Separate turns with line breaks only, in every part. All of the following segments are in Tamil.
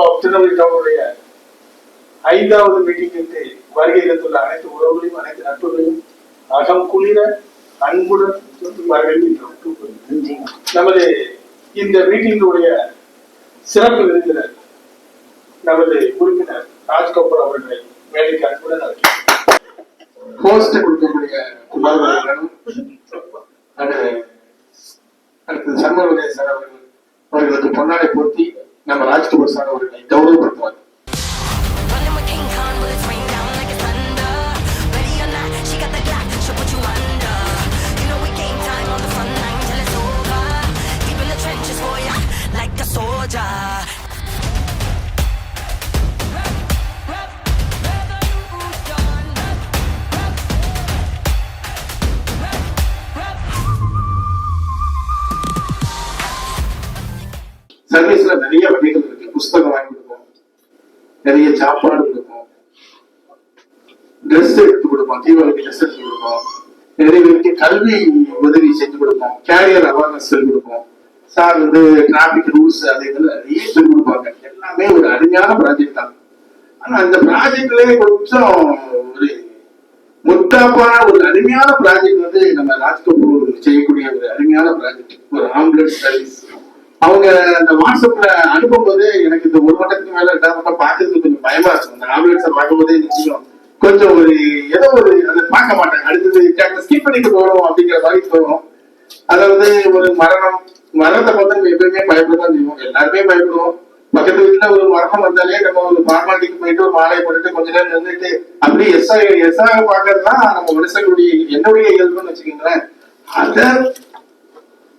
ஆஃப் திருநெல்வேலி டவுனுடைய ஐந்தாவது மீட்டிங்கிற்கு வருகை தந்துள்ள அனைத்து உறவுகளையும் அனைத்து நட்புகளையும் அகம் குளிர அன்புடன் வரவேற்கின்றோம் நமது இந்த மீட்டிங்குடைய சிறப்பு விருந்தினர் நமது உறுப்பினர் ராஜ் கபூர் அவர்களை மேடைக்கு அன்புடன் ஹோஸ்ட் கொடுக்கக்கூடிய குமாரவர்களும் அடுத்து சண்முக சார் அவர்கள் அவர்களுக்கு பொன்னாடை போர்த்தி நம்ம ராஜ்கபூர் சார் அவர்களை கௌரவப்படுத்துவார். ட்ரெஸ் எடுத்து கொடுப்போம் தீபாவளிக்கு ட்ரெஸ் எடுத்து கொடுப்போம். நிறைய பேருக்கு கல்வி உதவி செஞ்சு கொடுப்போம் கேரியர் அவேர்னஸ் சொல்லி கொடுப்போம். சார் வந்து டிராபிக் ரூல்ஸ் அது இதெல்லாம் நிறைய சொல்லி கொடுப்பாங்க. எல்லாமே ஒரு அருமையான ப்ராஜெக்ட் தான். ஆனா அந்த ப்ராஜெக்ட்லயே கொஞ்சம் ஒரு முத்தாப்பான ஒரு அருமையான ப்ராஜெக்ட் வந்து நம்ம ராஜ்கபூர் செய்யக்கூடிய ஒரு அருமையான ப்ராஜெக்ட் ஒரு ஆம்புலன்ஸ் சர்வீஸ் அவங்க அந்த வாட்ஸ்அப்ல அனுப்பும்போது எனக்கு இந்த ஒரு மட்டத்துக்கு மேல ரெண்டாவது மட்டம் கொஞ்சம் பயமா இருக்கும். அந்த ஆம்புலன்ஸை பார்க்கும்போதே நிச்சயம் கொஞ்சம் ஒரு ஏதோ ஒரு அதை பார்க்க மாட்டேன். அடுத்தது ஸ்கிப் பண்ணிட்டு போறோம் அப்படிங்கிற மாதிரி தோணும். அதாவது ஒரு மரணம் மரணத்தை பார்த்தா நம்ம எப்பயுமே பயப்படதான் செய்வோம். எல்லாருமே பயப்படுவோம். பக்கத்து வீட்டுல ஒரு மரணம் வந்தாலே நம்ம ஒரு ஃபார்மாலிட்டிக்கு போயிட்டு ஒரு மாலையை போட்டுட்டு கொஞ்ச நேரம் நின்றுட்டு அப்படியே எஸ் எஸ்ஆக எஸ் பாக்குறதுனா நம்ம மனுஷனுடைய என்னுடைய இயல்புன்னு வச்சுக்கோங்களேன். அத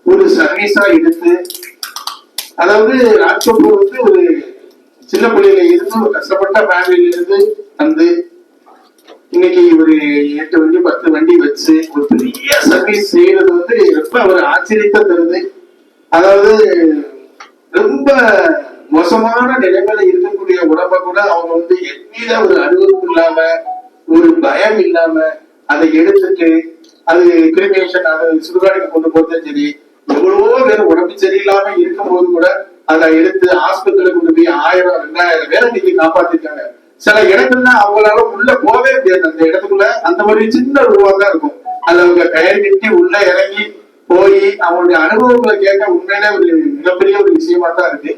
ஒரு சர்வீஸா எடுத்து அதாவது ராஜ்கபூர் வந்து ஒரு சின்ன பிள்ளையில இருந்து ஒரு கஷ்டப்பட்ட ஃபேமிலியில இருந்து வந்து இன்னைக்கு ஒரு எட்டு வண்டி பத்து வண்டி வச்சு ஒரு பெரிய சர்வீஸ் செய்யறது வந்து ரொம்ப ஒரு ஆச்சரியத்தை தருது. அதாவது ரொம்ப மோசமான நிலைமையில இருக்கக்கூடிய உடம்ப கூட அவங்க வந்து எவ்வித ஒரு அனுபவம் இல்லாம ஒரு பயம் இல்லாம அதை எடுத்துட்டு அது கிரிமினேஷன் அது சுடுகாடுக்கு கொண்டு போறதும் சரி எவ்வளவோ பேர் உடம்பு சரியில்லாம இருக்கும்போது கூட அதை எடுத்து ஆஸ்பத்திரியில கொண்டு போய் ஆயிரம் ரெண்டாயிரம் பேரை இன்னைக்கு காப்பாத்திருக்காங்க. சில இடங்கள்ல அவங்களால உள்ள போகவே முடியாது. அந்த இடத்துக்குள்ள அந்த மாதிரி சின்ன ரூபா தான் இருக்கும். அதுல அவங்க கயிறு கட்டி உள்ள இறங்கி போய் அவங்களுடைய அனுபவங்களை கேட்க உண்மையிலே ஒரு மிகப்பெரிய ஒரு விஷயமா தான் இருக்கு.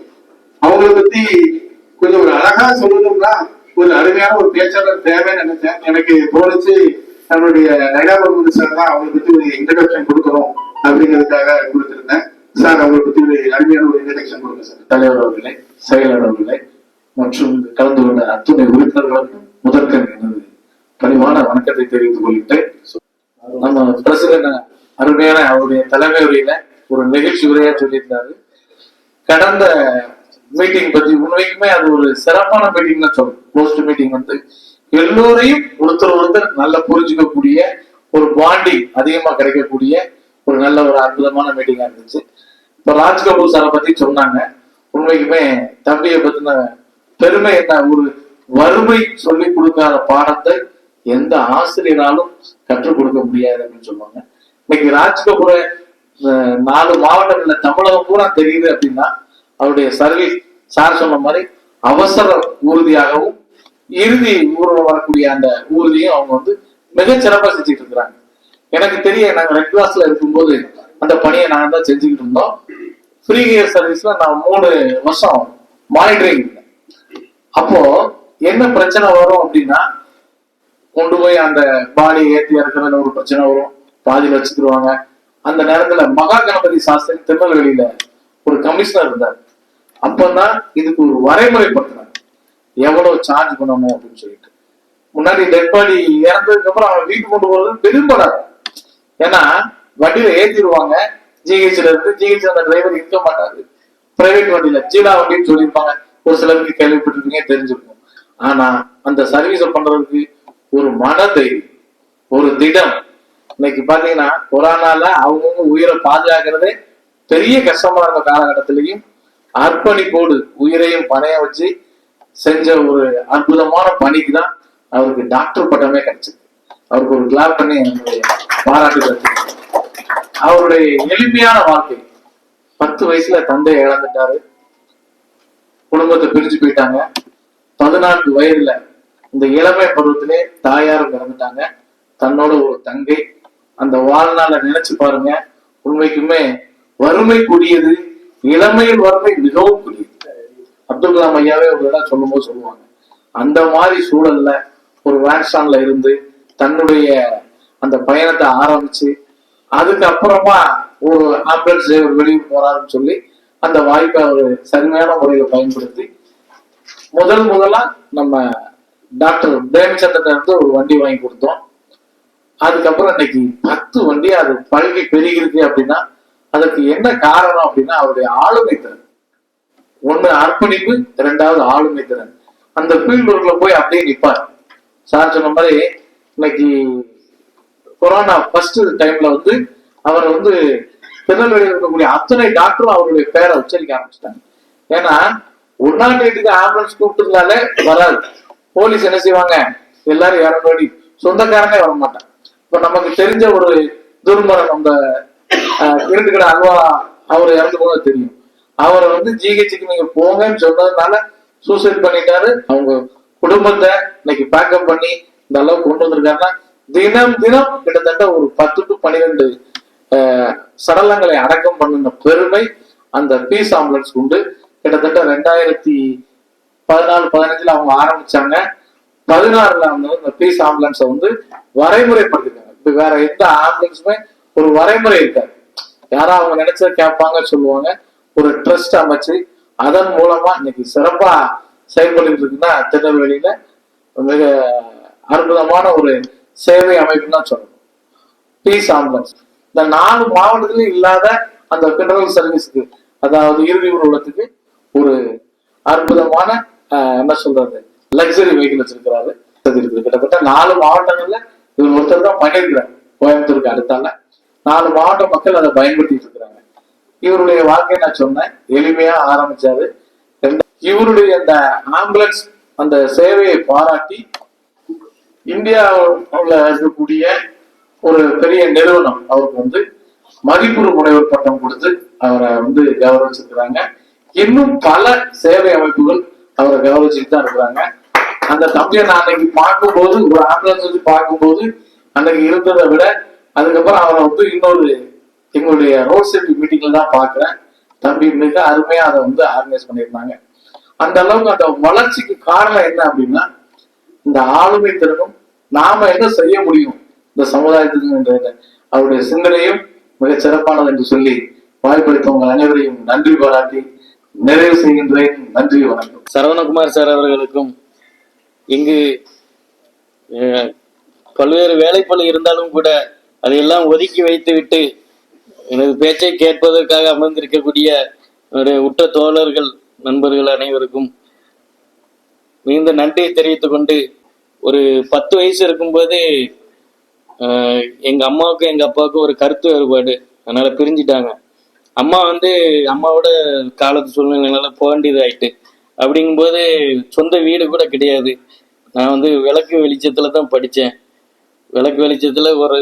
அவங்கள பத்தி கொஞ்சம் ஒரு அழகா சொல்லணும்னா ஒரு அருமையான ஒரு பேச்சாளர் தேவைன்னு நினைச்சேன். எனக்கு தோணுச்சு நம்மளுடைய நைனா முகமது சார் தான் அவங்களை பத்தி ஒரு இன்ட்ரடக்ஷன் கொடுக்கணும் அப்படிங்கிறதுக்காக கொடுத்திருந்தேன். சார் அவங்களை பத்தி ஒரு அருமையான ஒரு இன்ட்ரடக்ஷன் கொடுங்க சார்
தலைவர் அவர்களே செயலர் அவர்களே. மற்றும் கலந்து கொண்ட அத்துணை உறுப்பினர்களும் முதற்கண் எனது பணிவான வணக்கத்தை தெரிவித்துக் கொள்கின்றேன். நம்ம பிரசிடண்ட் அருமையான அவருடைய தலைமை உரையில ஒரு நிகழ்ச்சி உரையா சொல்லியிருந்தாரு. கடந்த மீட்டிங் பத்தி உண்மைக்குமே அது ஒரு சிறப்பான மீட்டிங் தான் சொல்லும் போஸ்ட் மீட்டிங் வந்து எல்லோரையும் ஒருத்தர் ஒருத்தர் நல்லா புரிஞ்சுக்கக்கூடிய ஒரு பாண்டிங் அதிகமா கிடைக்கக்கூடிய ஒரு நல்ல ஒரு அற்புதமான மீட்டிங்கா இருந்துச்சு. இப்ப ராஜ் கபூர் சாரை பத்தி சொன்னாங்க. உண்மைக்குமே தம்பியை பத்தின பெருமை என்ன? ஒரு வறுமை சொல்லி கொடுக்காத பாடத்தை எந்த ஆசிரியராலும் கற்றுக் கொடுக்க முடியாது அப்படின்னு சொல்லுவாங்க. இன்னைக்கு ராஜ்கபுர நாலு மாவட்டங்கள்ல தமிழகம் பூரா தெரியுது அப்படின்னா அவருடைய சர்வீஸ் சார் சொன்ன மாதிரி அவசர ஊர்தியாகவும் இறுதி ஊரில் வரக்கூடிய அந்த ஊர்தியும் அவங்க வந்து மிக சிறப்பா செஞ்சுட்டு இருக்கிறாங்க. எனக்கு தெரிய நாங்க ரெட் கிளாஸ்ல இருக்கும்போது அந்த பணியை நாங்க தான் செஞ்சுக்கிட்டு இருந்தோம். ஃப்ரீ கியர் சர்வீஸ்ல நான் மூணு வருஷம் மானிட்டரிங் அப்போ என்ன பிரச்சனை வரும் அப்படின்னா கொண்டு போய் அந்த பாடியை ஏத்தி இறக்குறதுல ஒரு பிரச்சனை வரும். பாதியில் வச்சுக்கிடுவாங்க அந்த நேரத்துல மகா கணபதி சாஸ்திரி திருநெல்வேலியில ஒரு கமிஷனர் இருந்தார். அப்பதான் இதுக்கு ஒரு வரைமுறைப்படுத்தினாங்க எவ்வளவு சார்ஜ் பண்ணணும் அப்படின்னு சொல்லிட்டு. முன்னாடி டெட் பாடி இறந்ததுக்கு அப்புறம் அவன் வீட்டுக்கு கொண்டு போறது பெரும்படாது ஏன்னா வண்டியில ஏத்திடுவாங்க. ஜிஹெச்ல இருந்து ஜிஹெச் அந்த டிரைவர் இருக்க மாட்டாரு. பிரைவேட் வண்டியில ஜீலா வண்டின்னு சொல்லியிருப்பாங்க. ஒரு சிலருக்கு கேள்விப்பட்டிருப்பீங்க தெரிஞ்சிருக்கும் ஆனா அந்த சர்வீஸ பண்றதுக்கு ஒரு மனதை ஒரு திடம். இன்னைக்கு பாத்தீங்கன்னா கொரோனால அவங்கவுங்க உயிரை பாதுகாக்கிறதே பெரிய கஷ்டமா இருந்த காலகட்டத்திலையும் அர்ப்பணிப்போடு உயிரையும் பணைய வச்சு செஞ்ச ஒரு அற்புதமான பணிக்கு தான் அவருக்கு டாக்டர் பட்டமே கிடைச்சது. அவருக்கு ஒரு கிளாப் பண்ணி என்னுடைய பாராட்டு அவருடைய எளிமையான வாழ்க்கை. பத்து வயசுல தந்தை இழந்துட்டாரு. குடும்பத்தை பிரிஞ்சு போயிட்டாங்க. பதினான்கு வயதுல இந்த இளமை பருவத்திலே தாயாரும் இறந்துட்டாங்க தன்னோட ஒரு தங்கை. அந்த வாழ்நாளை நினைச்சு பாருங்க. உண்மைக்குமே வறுமை கூடியது இளமையில் வறுமை மிகவும் கூடியது. அப்துல் கலாம் ஐயாவே ஒரு சொல்லும் சொல்லும்போது சொல்லுவாங்க. அந்த மாதிரி சூழல்ல ஒரு வேன்ஸ்டான்ல இருந்து தன்னுடைய அந்த பயணத்தை ஆரம்பிச்சு அதுக்கப்புறமா ஒரு ஆம்புலன்ஸ் டிரைவர் வெளியூர் போறாருன்னு சொல்லி அந்த வாய்ப்பை அவர் சரியான முறையில பயன்படுத்தி முதல் முதலா நம்ம டாக்டர் பிரேமச்சந்திரன் வந்து ஒரு வண்டி வாங்கி கொடுத்தோம். அதுக்கப்புறம் இன்னைக்கு பத்து வண்டி அது பழகி பெருகிருக்கு அப்படின்னா அதுக்கு என்ன காரணம் அப்படின்னா அவருடைய ஆளுமை திறன். ஒண்ணு அர்ப்பணிப்பு இரண்டாவது ஆளுமை திறன். அந்த ஃபீல்டு ஒர்க்ல போய் அப்படியே நிற்பார் சார் சொன்ன மாதிரி இன்னைக்கு கொரோனா ஃபர்ஸ்ட் டைம்ல வந்து அவர் வந்து திருநெல்வேலியில் இருக்கக்கூடிய அத்தனை டாக்டரும் அவருடைய பேரை உச்சரிக்க ஆரம்பிச்சிட்டாங்க. ஏன்னா ஒன்னாம் எட்டுக்கு ஆம்புலன்ஸ் கூப்பிட்டதுனாலே வராது. போலீஸ் என்ன செய்வாங்க? எல்லாரும் இறங்க வேண்டி சொந்தக்காரனே வர மாட்டான் இப்ப நமக்கு தெரிஞ்ச ஒரு துர்மரம் அந்த இருந்துக்கிற அல்வா அவர் இறந்து போனது தெரியும். அவரை வந்து ஜிஹெச்சுக்கு நீங்க போங்கன்னு சொன்னதுனால சூசைட் பண்ணிட்டாரு. அவங்க குடும்பத்தை இன்னைக்கு பேக்கப் பண்ணி இந்த அளவுக்கு கொண்டு வந்திருக்காருன்னா தினம் தினம் கிட்டத்தட்ட ஒரு பத்து டு பன்னிரெண்டு சடலங்களை அடக்கம் பண்ணின பெருமை அந்த பீஸ் ஆம்புலன்ஸ் உண்டு. கிட்டத்தட்ட ரெண்டாயிரத்தி பதினாலு பதினஞ்சுல அவங்க ஆரம்பிச்சாங்க. பதினாறுல வந்து இந்த பீஸ் ஆம்புலன்ஸை வந்து வரைமுறைப்படுத்திருக்காங்க இப்ப வேற எந்த ஆம்புலன்ஸுமே ஒரு வரைமுறை இருக்காது யாரும் அவங்க நினைச்சத கேட்பாங்க சொல்லுவாங்க. ஒரு ட்ரஸ்ட் அமைச்சு அதன் மூலமா இன்னைக்கு சிறப்பா செயல்பட்டு இருக்குன்னா திருநெல்வேலியில மிக அற்புதமான ஒரு சேவை அமைப்புன்னு தான் சொல்லணும். Peace ambulance. இந்த நாலு மாவட்டத்திலும் இல்லாத அந்த பெட்ரோல் சர்வீஸ்க்கு அதாவது இறுதி ஊர்வலத்துக்கு ஒரு அற்புதமான என்ன சொல்றது லக்ஸரி வெஹிக்கிள் வச்சிருக்கிறாரு. இருக்குது. கிட்டத்தட்ட நாலு மாவட்டங்கள்ல இவர் ஒருத்தர் தான் பண்ணியிருக்கிறார் கோயம்புத்தூருக்கு அடுத்தால. நாலு மாவட்ட மக்கள் அதை பயன்படுத்திட்டு இருக்கிறாங்க. இவருடைய வாழ்க்கை நான் சொன்னேன். எளிமையா ஆரம்பிச்சாரு. இவருடைய அந்த ஆம்புலன்ஸ் அந்த சேவையை பாராட்டி இந்தியாவில் இருக்கக்கூடிய ஒரு பெரிய நிறுவனம் அவருக்கு வந்து மதிப்புறு முனைவர் பட்டம் கொடுத்து அவரை வந்து கௌரவிச்சிருக்கிறாங்க. இன்னும் பல சேவை அமைப்புகள் அவரை கௌரவிச்சுட்டு தான் இருக்கிறாங்க. அந்த தம்பியை நான் அன்னைக்கு பார்க்கும்போது ஒரு ஆம்புலன்ஸ் வச்சு பார்க்கும்போது அன்னைக்கு இருந்ததை விட அதுக்கப்புறம் அவரை வந்து இன்னொரு எங்களுடைய ரோட் சேஃப்டி மீட்டிங்ல தான் பார்க்குறேன். தம்பி மிக அருமையா அதை வந்து ஆர்கனைஸ் பண்ணியிருந்தாங்க. அந்த அளவுக்கு அந்த வளர்ச்சிக்கு காரணம் என்ன அப்படின்னா இந்த ஆளுமை திறனும் நாம என்ன செய்ய முடியும்? இந்த சமுதாயத்துக்கு என்ற அவருடைய சிந்தனையும் மிகச் சிறப்பானது என்று சொல்லி வாய்ப்பளித்த உங்கள் அனைவரையும் நன்றி பாராட்டி நிறைவு செய்கின்றேன். நன்றி வணக்கம்.
சரவணகுமார் சார் அவர்களுக்கும் இங்கு அஹ், பல்வேறு வேலைப்பளு இருந்தாலும் கூட அதையெல்லாம் ஒதுக்கி வைத்துவிட்டு எனது பேச்சை கேட்பதற்காக அமர்ந்திருக்கக்கூடிய என்னுடைய உற்ற தோழர்கள் நண்பர்கள் அனைவருக்கும் மிகுந்த நன்றியை தெரிவித்துக் கொண்டு ஒரு பத்து வயசு இருக்கும்போது எங்கள் எங்க அம்மாவுக்கும் எங்க அப்பாவுக்கும் ஒரு கருத்து வேறுபாடு. அதனால பிரிஞ்சிட்டாங்க. அம்மா வந்து அம்மாவோட காலத்து சூழ்நிலைனால போக வேண்டியது ஆயிட்டு அப்படிங்கும்போது சொந்த வீடு கூட கிடையாது. நான் வந்து விளக்கு வெளிச்சத்துல தான் படித்தேன் விளக்கு வெளிச்சத்துல ஒரு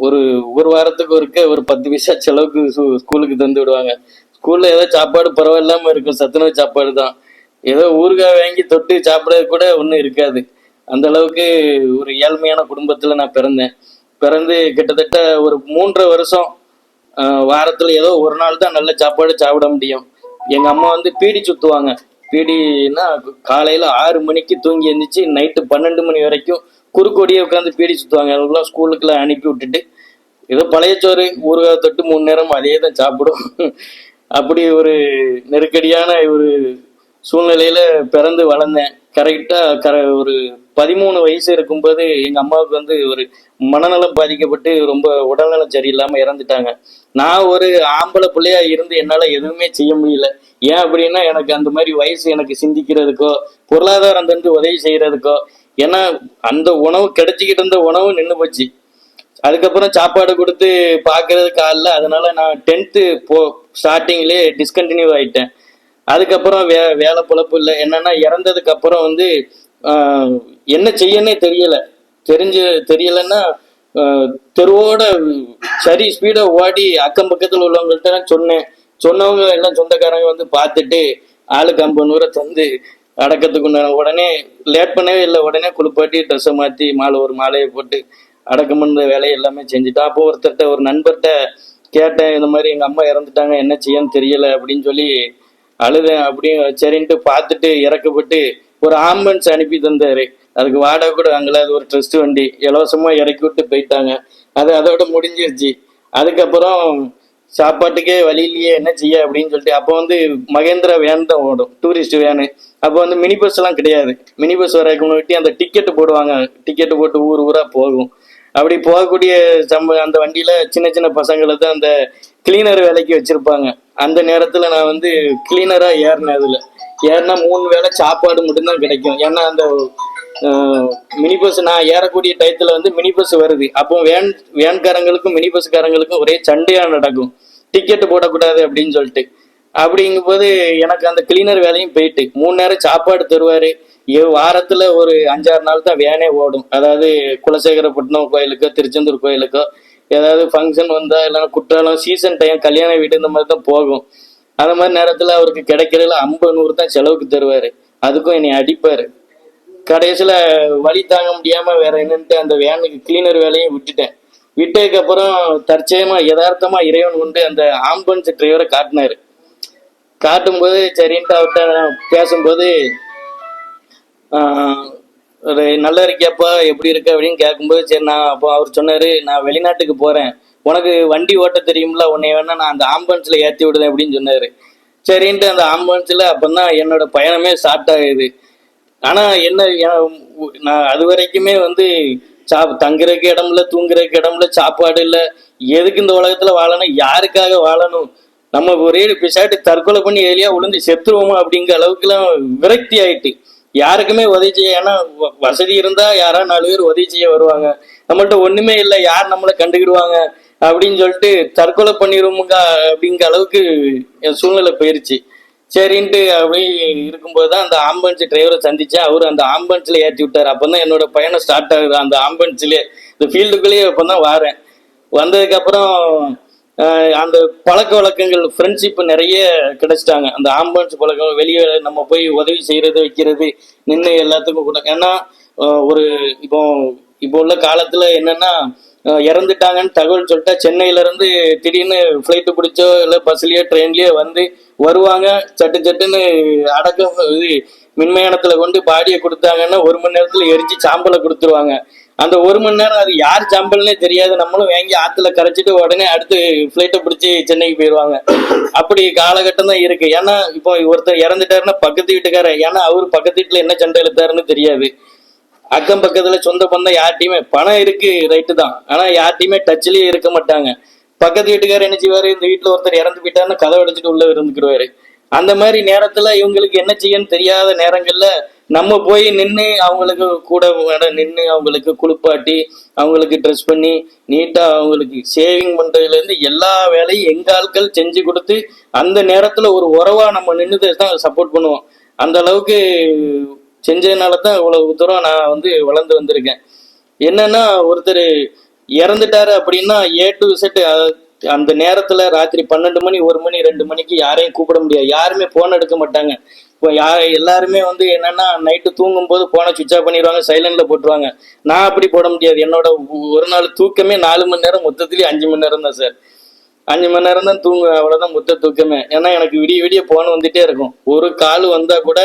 ஒரு ஒரு வாரத்துக்கு ஒருக்க ஒரு பத்து பைசா செலவுக்கு ஸ்கூலுக்கு தந்து விடுவாங்க. ஸ்கூல்ல ஏதோ சாப்பாடு பரவாயில்லாம இருக்கும். சத்துணவு சாப்பாடு தான். ஏதோ ஊறுகாய் வாங்கி தொட்டு சாப்பிட கூட ஒன்றும் இருக்காது. அந்த அளவுக்கு ஒரு ஏழ்மையான குடும்பத்துல நான் பிறந்தேன். பிறந்து கிட்டத்தட்ட ஒரு மூன்றரை வருஷம் வாரத்தில் வாரத்துல ஏதோ ஒரு நாள் தான் நல்ல சாப்பாடு சாப்பிட முடியும். எங்க அம்மா வந்து பீடி சுத்துவாங்க. பீடினா காலையில ஆறு மணிக்கு தூங்கி எழுந்திரிச்சு நைட்டு பன்னெண்டு மணி வரைக்கும் குறுக்கோடியே உட்காந்து பீடி சுத்துவாங்க. அவங்களுக்குலாம் ஸ்கூலுக்குலாம் அனுப்பி விட்டுட்டு ஏதோ பழைய சோறு ஊறுகாய் தொட்டு மூணு நேரம் அதே தான் சாப்பிடும். அப்படி ஒரு நெருக்கடியான ஒரு சூழ்நிலையில பிறந்து வளர்ந்தேன். கரெக்டா கர ஒரு பதிமூணு வயசு இருக்கும்போது எங்க அம்மாவுக்கு வந்து ஒரு மனநலம் பாதிக்கப்பட்டு ரொம்ப உடல்நலம் சரியில்லாம இறந்துட்டாங்க. நான் ஒரு ஆம்பளை பிள்ளையா இருந்து என்னால எதுவுமே செய்ய முடியல. ஏன் அப்படின்னா எனக்கு அந்த மாதிரி வயசு எனக்கு சிந்திக்கிறதுக்கோ பொருளாதாரம் தந்து உதவி செய்யறதுக்கோ ஏன்னா அந்த உணவு கிடைச்சிக்கிட்டு இருந்த உணவு நின்று போச்சு. அதுக்கப்புறம் சாப்பாடு கொடுத்து பார்க்கறதுக்கு ஆள்ல அதனால நான் டென்த்து போ ஸ்டார்டிங்லேயே டிஸ்கண்டினியூ ஆயிட்டேன். அதுக்கப்புறம் வே வேலை பொழப்பு இல்லை. என்னன்னா இறந்ததுக்கு அப்புறம் வந்து என்ன செய்யன்னே தெரியலை. தெரிஞ்சு தெரியலன்னா தெருவோட சரி ஸ்பீடா ஓடி அக்கம் பக்கத்தில் உள்ளவங்கள்ட்ட சொன்னேன். சொன்னவங்க எல்லாம் சொந்தக்காரங்க வந்து பார்த்துட்டு ஆளுக்கு ஐம்பது நூறை தந்து அடக்கத்துக்கு உண்டான உடனே லேட் பண்ணவே இல்லை. உடனே குளிப்பாட்டி ட்ரெஸ்ஸை மாற்றி மாலை ஒரு மாலையை போட்டு அடக்கம் பண்ணுற வேலையை எல்லாமே செஞ்சுட்டோம் அப்போ ஒருத்தர்கிட்ட ஒரு நண்பர்கிட்ட கேட்டேன் இந்த மாதிரி எங்கள் அம்மா இறந்துட்டாங்க என்ன செய்யன்னு தெரியல அப்படின்னு சொல்லி அழுதேன். அப்படியும் சரின்ட்டு பார்த்துட்டு இறக்கப்பட்டு ஒரு ஆம்புலன்ஸ் அனுப்பி தந்தாரு. அதுக்கு வாடகை கூட வாங்கல. அது ஒரு ட்ரஸ்ட் வண்டி. இலவசமா இறக்கி விட்டு போயிட்டாங்க. அது அதோட முடிஞ்சிருச்சு. அதுக்கப்புறம் சாப்பாட்டுக்கே வழி இல்லையே என்ன செய்ய அப்படின்னு சொல்லிட்டு அப்போ வந்து மகேந்திரா வேன் தான் ஓடும். டூரிஸ்ட் வேனு அப்போ வந்து மினி பஸ் எல்லாம் கிடையாது. மினி பஸ் வரைக்கும் முன்னாடி அந்த டிக்கெட்டு போடுவாங்க. டிக்கெட்டு போட்டு ஊர் ஊரா போகும். அப்படி போகக்கூடிய சம்ப அந்த வண்டியில சின்ன சின்ன பசங்களை தான் அந்த கிளீனர் வேலைக்கு வச்சிருப்பாங்க. அந்த நேரத்துல நான் வந்து கிளீனரா ஏறினேன் அதுல. ஏன்னா மூணு வேளை சாப்பாடு மட்டும்தான் கிடைக்கும். ஏன்னா அந்த மினி பஸ் நான் ஏறக்கூடிய டயத்தில் வந்து மினி பஸ் வருது. அப்போ வேன் வேன்காரங்களுக்கும் மினி பஸ்காரங்களுக்கும் ஒரே சண்டையாக நடக்கும். டிக்கெட் போடக்கூடாது அப்படின்னு சொல்லிட்டு. அப்படிங்கும்போது எனக்கு அந்த கிளீனர் வேலையும் போயிட்டு. மூணு நேரம் சாப்பாடு தருவார். ஏ- ஒரு அஞ்சாறு நாள் தான் வேனே ஓடும். அதாவது குலசேகரப்பட்டினம் கோயிலுக்கோ திருச்செந்தூர் கோயிலுக்கோ ஏதாவது ஃபங்க்ஷன் வந்தால் இல்லைன்னா குற்றாலம் சீசன் டைம் கல்யாண வீடு இந்த மாதிரி தான் போகும். அந்த மாதிரி நேரத்தில் அவருக்கு கிடைக்கிறதுல ஐம்பது நூறு தான் செலவுக்கு தருவார். அதுக்கும் என்னை அடிப்பார். கடைசியில் வழி தாங்க முடியாமல் வேற என்னன்ட்டு அந்த வேனுக்கு கிளீனர் வேலையும் விட்டுட்டேன். விட்டதுக்கப்புறம் தற்சயமாக யதார்த்தமாக இறைவன் கொண்டு அந்த ஆம்புலன்ஸ் டிரைவரை காட்டினார். காட்டும்போது சரின்ட்டு அவர்கிட்ட பேசும்போது ஒரு நல்லா இருக்கியாப்பா எப்படி இருக்க? அப்படின்னு கேட்கும்போது சரி நான் அப்போ அவர் சொன்னார் நான் வெளிநாட்டுக்கு போகிறேன் உனக்கு வண்டி ஓட்ட தெரியும்ல உன்னை வேணா நான் அந்த ஆம்புலன்ஸ்ல ஏற்றி விடுதேன் அப்படின்னு சொன்னாரு. சரின்ட்டு அந்த ஆம்புலன்ஸ்ல அப்பதான் என்னோட பயணமே ஸ்டார்ட் ஆகுது. ஆனா என்ன நான் அது வரைக்குமே வந்து சா தங்குறதுக்கு இடம் இல்லை தூங்குறதுக்கு இடம் சாப்பாடு இல்லை எதுக்கு இந்த உலகத்துல வாழணும் யாருக்காக வாழணும்? நம்ம ஒரே பிசாட்டு தற்கொலை பண்ணி எலியா உளுந்து செத்துருவோமா அப்படிங்கிற அளவுக்குலாம் விரக்தி ஆயிட்டு. யாருக்குமே உதவி செய்ய ஏன்னா வ- வசதி இருந்தா யாரா நாலு பேர் உதவி செய்ய வருவாங்க. நம்மள்ட்ட ஒண்ணுமே இல்லை யார் நம்மளை கண்டுக்கிடுவாங்க? அப்படின்னு சொல்லிட்டு தற்கொலை பண்ணிடுவோமுங்க அப்படிங்கிற அளவுக்கு என் சூழ்நிலை போயிருச்சு. சரின்ட்டு அப்படி இருக்கும்போது தான் அந்த ஆம்புலன்ஸ் டிரைவரை சந்திச்சேன். அவர் அந்த ஆம்புலன்ஸில் ஏற்றி விட்டார். அப்போ தான் என்னோட பயணம் ஸ்டார்ட் ஆகுது. அந்த ஆம்புலன்ஸ்லேயே இந்த ஃபீல்டுக்குள்ளேயே அப்பதான் வாரேன். வந்ததுக்கப்புறம் அந்த பழக்க வழக்கங்கள் ஃப்ரெண்ட்ஷிப் நிறைய கிடைச்சிட்டாங்க. அந்த ஆம்புலன்ஸ் பழக்கம் வெளியே நம்ம போய் உதவி செய்கிறது வைக்கிறது நின்று எல்லாத்துக்கும் கூட. ஏன்னா ஒரு இப்போ இப்போ உள்ள காலத்தில் என்னென்னா இறந்துட்டாங்கன்னு தகவல் சொல்லிட்டா சென்னையிலேருந்து திடீர்னு ஃப்ளைட்டு பிடிச்சோ இல்லை பஸ்லேயோ ட்ரெயின்லேயோ வந்து வருவாங்க. சட்டு சட்டுன்னு அடக்கம் இது மின்மயானத்தில் கொண்டு பாடியை கொடுத்தாங்கன்னா ஒரு மணி நேரத்தில் எரிச்சு சாம்பலை கொடுத்துருவாங்க. அந்த ஒரு மணி நேரம் அது யார் சாம்பல்னே தெரியாது. நம்மளும் வாங்கி ஆற்றுல கரைச்சிட்டு உடனே அடுத்து ஃப்ளைட்டை பிடிச்சி சென்னைக்கு போயிடுவாங்க அப்படி காலகட்டம் தான் இருக்குது ஏன்னா இப்போ ஒருத்தர் இறந்துட்டாருன்னா பக்கத்து வீட்டுக்காரர் ஏன்னா அவர் பக்கத்து வீட்டில் என்ன சண்டை இழுத்தாருன்னு தெரியாது. அக்கம் பக்கத்துல சொந்த பந்தம் யார்ட்டையுமே பணம் இருக்கு ரைட்டு தான். ஆனா யார்ட்டையுமே டச்லயே இருக்க மாட்டாங்க. பக்கத்து வீட்டுக்காரர் என்ன செய்வாரு? இந்த வீட்டுல ஒருத்தர் இறந்து போயிட்டாருன்னு கதை அடிச்சுட்டு உள்ள இருந்துக்கிடுவாரு அந்த மாதிரி நேரத்துல இவங்களுக்கு என்ன செய்யன்னு தெரியாத நேரங்கள்ல நம்ம போய் நின்று அவங்களுக்கு கூட நின்று அவங்களுக்கு குளிப்பாட்டி அவங்களுக்கு ட்ரெஸ் பண்ணி நீட்டா அவங்களுக்கு சேவிங் பண்றதுல இருந்து எல்லா வேலையும் எங்க ஆட்கள் செஞ்சு கொடுத்து அந்த நேரத்துல ஒரு உறவா நம்ம நின்று தான் சப்போர்ட் பண்ணுவோம். அந்த அளவுக்கு செஞ்சதுனால தான் இவ்வளவு தூரம் நான் வந்து வளர்ந்து வந்திருக்கேன். என்னன்னா ஒருத்தர் இறந்துட்டாரு அப்படின்னா ஏ டு செட் அந்த நேரத்துல ராத்திரி பன்னெண்டு மணி ஒரு மணி ரெண்டு மணிக்கு யாரையும் கூப்பிட முடியாது. யாருமே போன் எடுக்க மாட்டாங்க. இப்போ யா எல்லாருமே வந்து என்னன்னா நைட்டு தூங்கும் போது போனை சுவிச் ஆஃப் பண்ணிடுவாங்க சைலண்ட்ல போட்டுருவாங்க. நான் அப்படி போட முடியாது. என்னோட ஒரு நாள் தூக்கமே நாலு மணி நேரம் மொத்தத்துலேயே அஞ்சு மணி நேரம் தான் சார். அஞ்சு மணி நேரம் தான் தூங்கு அவ்வளோதான் மொத்த தூக்கமே. ஏன்னா எனக்கு விடிய விடிய போன் வந்துட்டே இருக்கும். ஒரு கால் வந்தா கூட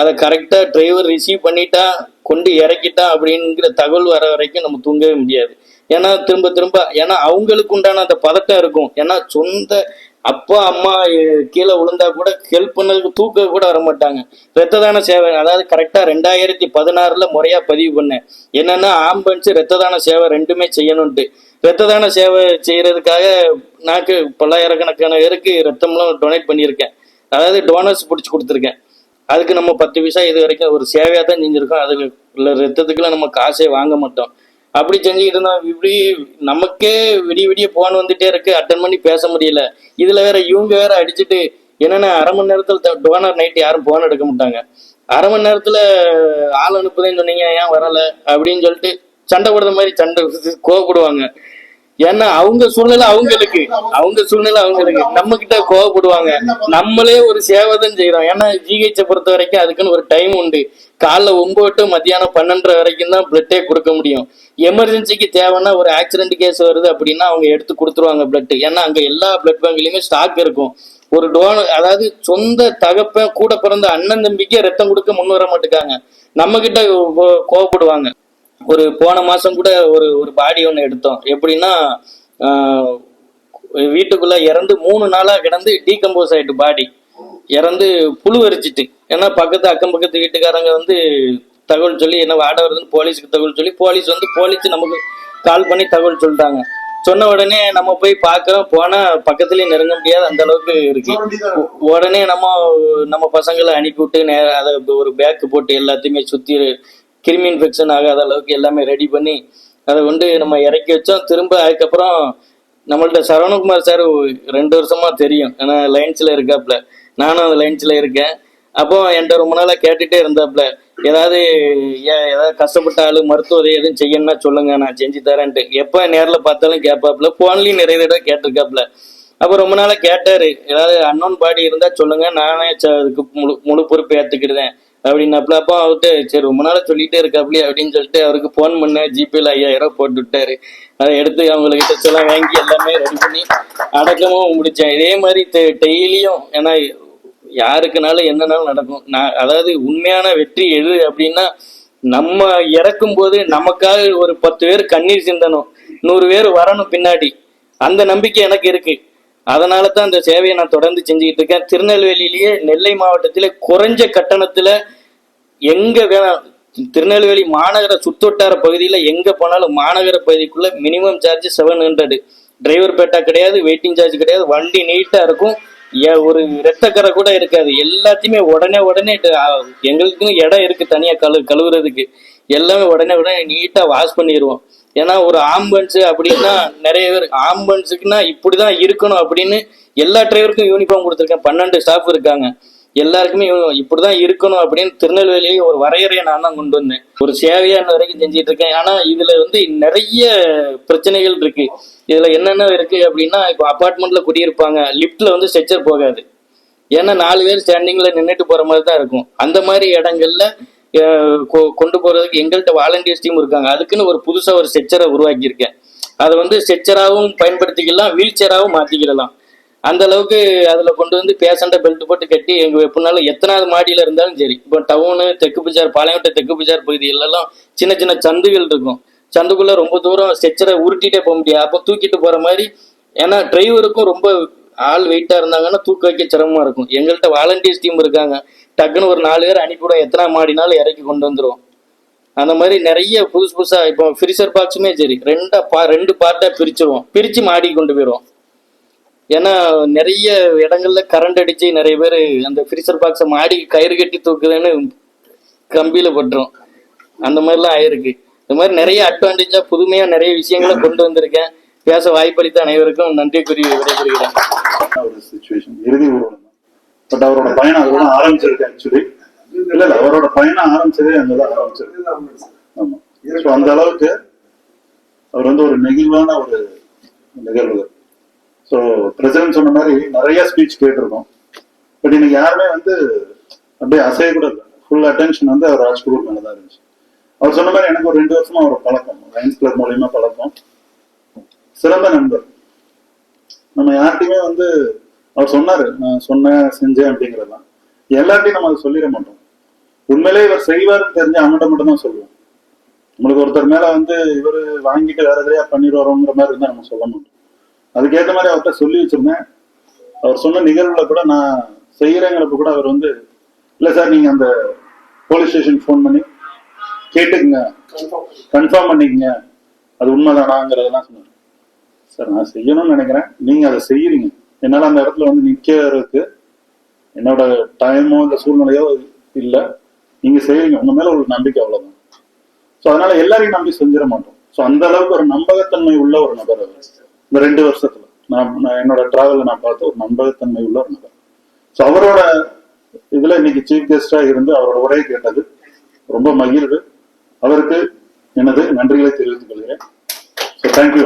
அதை கரெக்டாக டிரைவர் ரிசீவ் பண்ணிட்டா கொண்டு இறக்கிட்டா அப்படிங்கிற தகவல் வர வரைக்கும் நம்ம தூங்கவே முடியாது. ஏன்னா திரும்ப திரும்ப ஏன்னா அவங்களுக்கு உண்டான அந்த பதட்டம் இருக்கும். ஏன்னா சொந்த அப்பா அம்மா கீழே விழுந்தா கூட ஹெல்ப் பண்ணதுக்கு தூக்க கூட வர மாட்டாங்க. ரத்த தான சேவை அதாவது கரெக்டாக ரெண்டாயிரத்தி பதினாறில் முறையாக பதிவு பண்ணேன். என்னென்னா ஆம்புலன்ஸு ரத்த தான சேவை ரெண்டுமே செய்யணுன்ட்டு ரத்த தான சேவை செய்கிறதுக்காக நாக்கு பல்லாயிரக்கணக்கான பேருக்கு ரத்தம்லாம் டொனேட் பண்ணியிருக்கேன். அதாவது டோனர்ஸ் பிடிச்சி கொடுத்துருக்கேன். அதுக்கு நம்ம பத்து பைசா இது வரைக்கும் ஒரு சேவையாக தான் செஞ்சுருக்கோம். அதுக்கு இல்லை ரத்தத்துக்குலாம் நம்ம காசே வாங்க மாட்டோம். அப்படி செஞ்சுக்கிட்டு இருந்தோம் இப்படி நமக்கே விடிய விடிய போன் வந்துட்டே இருக்கு. அட்டன் பண்ணி பேச முடியல. இதுல வேற இவங்க வேற அடிச்சுட்டு என்னன்னா அரை மணி நேரத்துல டோனர் நைட் யாரும் போன் எடுக்க மாட்டாங்க. அரை மணி நேரத்துல ஆள் அனுப்புதேன்னு சொன்னீங்க ஏன் வரல? அப்படின்னு சொல்லிட்டு சண்டை போடுற மாதிரி சண்டை கோவப்படுவாங்க. ஏன்னா அவங்க சூழ்நிலை அவங்களுக்கு அவங்க சூழ்நிலை அவங்களுக்கு நம்ம கிட்ட கோவப்படுவாங்க. நம்மளே ஒரு சேவை தான் செய்யறோம் ஏன்னா ஜிஹெச்சை பொறுத்த வரைக்கும் அதுக்குன்னு ஒரு டைம் உண்டு. காலைல ஒன்பது to மத்தியானம் பன்னெண்டரை வரைக்கும் தான் பிளட்டே கொடுக்க முடியும். எமர்ஜென்சிக்கு தேவைன்னா ஒரு ஆக்சிடென்ட் கேஸ் வருது அப்படின்னா அவங்க எடுத்து கொடுத்துருவாங்க பிளட் ஏன்னா அங்க எல்லா பிளட் பேங்க்லயுமே ஸ்டாக் இருக்கும். ஒரு டோனர் அதாவது சொந்த தகப்பன் கூட பிறந்த அண்ணன் தம்பிக்கே ரத்தம் கொடுக்க முன் வர மாட்டேங்காங்க நம்ம கிட்ட கோ- கோவப்படுவாங்க. ஒரு போன மாசம் கூட ஒரு ஒரு பாடி ஒன்று எடுத்தோம். எப்படின்னா ஆஹ், வீட்டுக்குள்ள இறந்து மூணு நாளா கிடந்து டீகம்போஸ் ஆயிட்டு பாடி இறந்து புழு வரிச்சிட்டு ஏன்னா பக்கத்து அக்கம் பக்கத்து வீட்டுக்காரங்க வந்து தகவல் சொல்லி என்ன வாட வருதுன்னு போலீஸுக்கு தகவல் சொல்லி போலீஸ் வந்து போலீஸ் நமக்கு கால் பண்ணி தகவல் சொல்லிட்டாங்க. சொன்ன உடனே நம்ம போய் பார்க்குறோம் போனா பக்கத்துலயே நெருங்க முடியாது அந்த அளவுக்கு இருக்கு. உடனே நம்ம நம்ம பசங்களை அனுப்பி விட்டு நேர அதை ஒரு பேக்கு போட்டு எல்லாத்தையுமே சுத்தி கிருமி இன்ஃபெக்ஷன் ஆகாத அளவுக்கு எல்லாமே ரெடி பண்ணி அதை வந்து நம்ம இறக்கி வச்சோம். திரும்ப அதுக்கப்புறம் நம்மள்ட்ட சரவணகுமார் சார் ரெண்டு வருஷமா தெரியும். ஏன்னா லைன்ஸ்ல இருக்காப்ல. நானும் அந்த லைன்ஸ்ல இருக்கேன். அப்போ என்கிட்ட ரொம்ப நாளாக கேட்டுட்டே இருந்தாப்ல. ஏதாவது ஏ- ஏதாவது கஷ்டப்பட்ட ஆளு மருத்துவ உதவி எதுவும் செய்யணும்னா சொல்லுங்க நான் செஞ்சு தரேன்ட்டு. எப்போ நேரில் பார்த்தாலும் கேட்பாப்ல. ஃபோன்லேயும் நிறைய தடவை கேட்டிருக்காப்ல. அப்போ ரொம்ப நாளாக கேட்டாரு. ஏதாவது அன்னோன் பாடி இருந்தா சொல்லுங்க. நானே ச- அதுக்கு முழு முழு பொறுப்பு ஏற்றுக்கிட்டேன் அப்படின்னாப்ல அப்போ அவர்கிட்ட சரி ரொம்ப நாளாக சொல்லிட்டே இருக்காப்லி அப்படின்னு சொல்லிட்டு அவருக்கு ஃபோன் பண்ணேன் ஜிபேல ஐயாயிரம் ரூபாய் போட்டு விட்டாரு. அதை எடுத்து அவங்ககிட்ட எல்லாம் வாங்கி எல்லாமே ரெடி பண்ணி அடக்கமும் முடிச்சேன். இதே மாதிரி டெய்லியும் ஏன்னா யாருக்குனாலும் என்னனாலும் நடக்கும். நான் அதாவது உண்மையான வெற்றி எது அப்படின்னா நம்ம இறக்கும் போது நமக்காக ஒரு பத்து பேர் கண்ணீர் சிந்தனும் நூறு பேர் வரணும் பின்னாடி. அந்த நம்பிக்கை எனக்கு இருக்கு. அதனால தான் அந்த சேவையை நான் தொடர்ந்து செஞ்சுக்கிட்டு இருக்கேன். திருநெல்வேலியிலேயே நெல்லை மாவட்டத்திலே குறைஞ்ச கட்டணத்துல எங்க வேணா திருநெல்வேலி மாநகர சுற்றுவட்டார பகுதியில எங்க போனாலும் மாநகர பகுதிக்குள்ள minimum charge seven hundred driver பேட்டா கிடையாது வெயிட்டிங் சார்ஜ் கிடையாது வண்டி நீட்டா இருக்கும். ஏ- ஒரு ரெட்டக்கரை கூட இருக்காது. எல்லாத்தையுமே உடனே உடனே எங்களுக்கும் இடம் இருக்கு தனியா கழு கழுவுறதுக்கு. எல்லாமே உடனே உடனே நீட்டா வாஷ் பண்ணிடுவோம் ஏன்னா ஒரு ஆம்புலன்ஸ் அப்படின்னா நிறைய பேர் ஆம்புலன்ஸுக்குன்னா இப்படிதான் இருக்கணும் அப்படின்னு எல்லா டிரைவருக்கும் யூனிஃபார்ம் கொடுத்துருக்கேன். பன்னெண்டு ஸ்டாஃப் இருக்காங்க. எல்லாருக்குமே இப்படிதான் இருக்கணும் அப்படின்னு திருநெல்வேலியே ஒரு வரையறையை நான் தான் கொண்டு வந்தேன். ஒரு சேவையா இன்ன வரைக்கும் செஞ்சிட்டு இருக்கேன். ஆனா இதுல வந்து நிறைய பிரச்சனைகள் இருக்கு. இதுல என்னென்ன இருக்கு அப்படின்னா இப்போ அப்பார்ட்மெண்ட்ல குடியிருப்பாங்க. லிப்ட்ல வந்து ஸ்ட்ரெச்சர் போகாது. ஏன்னா நாலு பேர் ஸ்டாண்டிங்ல நின்றுட்டு போற மாதிரி தான் இருக்கும். அந்த மாதிரி இடங்கள்ல கொ- கொண்டு போறதுக்கு எங்கள்கிட்ட வாலண்டியர்ஸ் டீம் இருக்காங்க. அதுக்குன்னு ஒரு புதுசா ஒரு ஸ்ட்ரெச்சரை உருவாக்கியிருக்கேன். அதை வந்து ஸ்ட்ரெச்சராகவும் பயன்படுத்திக்கலாம் வீல் சேராகவும் மாத்திக்கிடலாம். அந்த அளவுக்கு அதுல கொண்டு வந்து பேஷண்ட்டை பெல்ட் போட்டு கட்டி எங்க எப்படினாலும் எத்தனாவது மாடியில இருந்தாலும் சரி இப்போ டவுனு தெற்கு பஜார் பாளையங்கோட்டை தெற்கு பஜார் பகுதியிலலாம் சின்ன சின்ன சந்துகள் இருக்கும். சந்துக்குள்ள ரொம்ப தூரம் ஸ்ட்ரெச்சரை உருட்டிட்டே போக முடியாது. அப்போ தூக்கிட்டு போற மாதிரி ஏன்னா டிரைவருக்கும் ரொம்ப ஆள் வெயிட்டா இருந்தாங்கன்னா தூக்க வைக்க சிரமமா இருக்கும். எங்கள்கிட்ட வாலண்டியர்ஸ் டீம் இருக்காங்க. டக்குன்னு ஒரு நாலு பேர் அனுப்பிவிடும் எத்தனை மாடினாலும் இறக்கி கொண்டு வந்துருவோம். அந்த மாதிரி நிறைய புதுசு புதுசா இப்போ ஃப்ரீசர் பாக்ஸுமே சரி ரெண்டா பா ரெண்டு பார்ட்டா பிரிச்சிருவோம். பிரிச்சு மாடி கொண்டு போயிடுவோம். ஏன்னா நிறைய இடங்கள்ல கரண்ட் அடிச்சு நிறைய பேர் அந்த ஃப்ரீசர் பாக்ஸை மாடி கயிறு கட்டி தூக்குதுன்னு கம்பியில பட்டுரும். அந்த மாதிரிலாம் ஆயிருக்கு. இந்த மாதிரி நிறைய அட்வான்டேஜா புதுமையா நிறைய விஷயங்களை கொண்டு வந்திருக்கேன். பேச வாய்ப்பளித்த அனைவருக்கும் நன்றி கூறி விடைபெறுகிறேன்
இறுதி பட் அவரோட பயணம் அதுதான் ஆரம்பிச்சிருக்கு ஆக்சுவலி இல்ல இல்ல அவரோட பயணம் ஆரம்பிச்சதே அங்கதான் ஆரம்பிச்சிருக்கு. ஆமா. ஸோ அந்த அளவுக்கு அவர் வந்து ஒரு நெகிழ்வான ஒரு நிகழ்வு ஸோ பிரசிடன்ட் சொன்ன மாதிரி நிறைய ஸ்பீச் கேட்டிருக்கோம். பட் இன்னைக்கு யாருமே வந்து அப்படியே அசைய கூட இல்லை ஃபுல் அட்டென்ஷன் வந்து அவர் ராஜ்குரு மேலே தான் இருந்துச்சு. அவர் சொன்ன மாதிரி எனக்கு ஒரு ரெண்டு வருஷமா ஒரு பழக்கம். லைன்ஸ் கிளப் மூலியமா பழக்கம். சிறந்த நண்பர். நம்ம யார்கிட்டயுமே வந்து அவர் சொன்னாரு நான் சொன்னேன் செஞ்சேன் அப்படிங்கறதெல்லாம். எல்லார்ட்டையும் நம்ம அதை சொல்லிட மாட்டோம். உண்மையிலே இவர் செய்வாருன்னு தெரிஞ்சு அவங்கள்ட்ட மட்டும் தான் சொல்லுவோம். நம்மளுக்கு ஒருத்தர் மேல வந்து இவர் வாங்கிட்டு வேற எதையா பண்ணிடுவாரோங்கிற மாதிரி இருந்தா நம்ம சொல்ல மாட்டோம். அதுக்கேற்ற மாதிரி அவர்கிட்ட சொல்லி வச்சிருந்தேன். அவர் சொன்ன நிகழ்வுல கூட நான் செய்யறேங்கிறப்ப கூட அவர் வந்து இல்ல சார் நீங்க அந்த போலீஸ் ஸ்டேஷன் ஃபோன் பண்ணி கேட்டுக்குங்க. கன்ஃபார்ம் பண்ணிக்கங்க. அது உண்மைதானாங்கிறதெல்லாம் சொன்னார். சார் நான் செய்யணும்னு நினைக்கிறேன். நீங்க அதை செய்யறீங்க என்னால அந்த இடத்துல வந்து நிக்கிறதுக்கு என்னோட டைமோ இல்லை சூழ்நிலையோ இல்லை. நீங்க செய்யறீங்க உங்க மேல ஒரு நம்பிக்கை அவ்வளவுதான். ஸோ அதனால எல்லாரையும் நம்பி செஞ்சிட மாட்டோம். ஸோ அந்த அளவுக்கு ஒரு நம்பகத்தன்மை உள்ள ஒரு நபர் அவர். இந்த ரெண்டு வருஷத்துல. நான் நான் என்னோட டிராவல நான் பார்த்த ஒரு நம்பகத்தன்மை உள்ள ஒரு நபர். சோ அவரோட இதுல இன்னைக்கு சீஃப் கெஸ்டா இருந்து அவரோட உரையை கேட்டது ரொம்ப மகிழ்வு. அவருக்கு எனது நன்றிகளை தெரிவித்துக் கொள்கிறேன். So thank you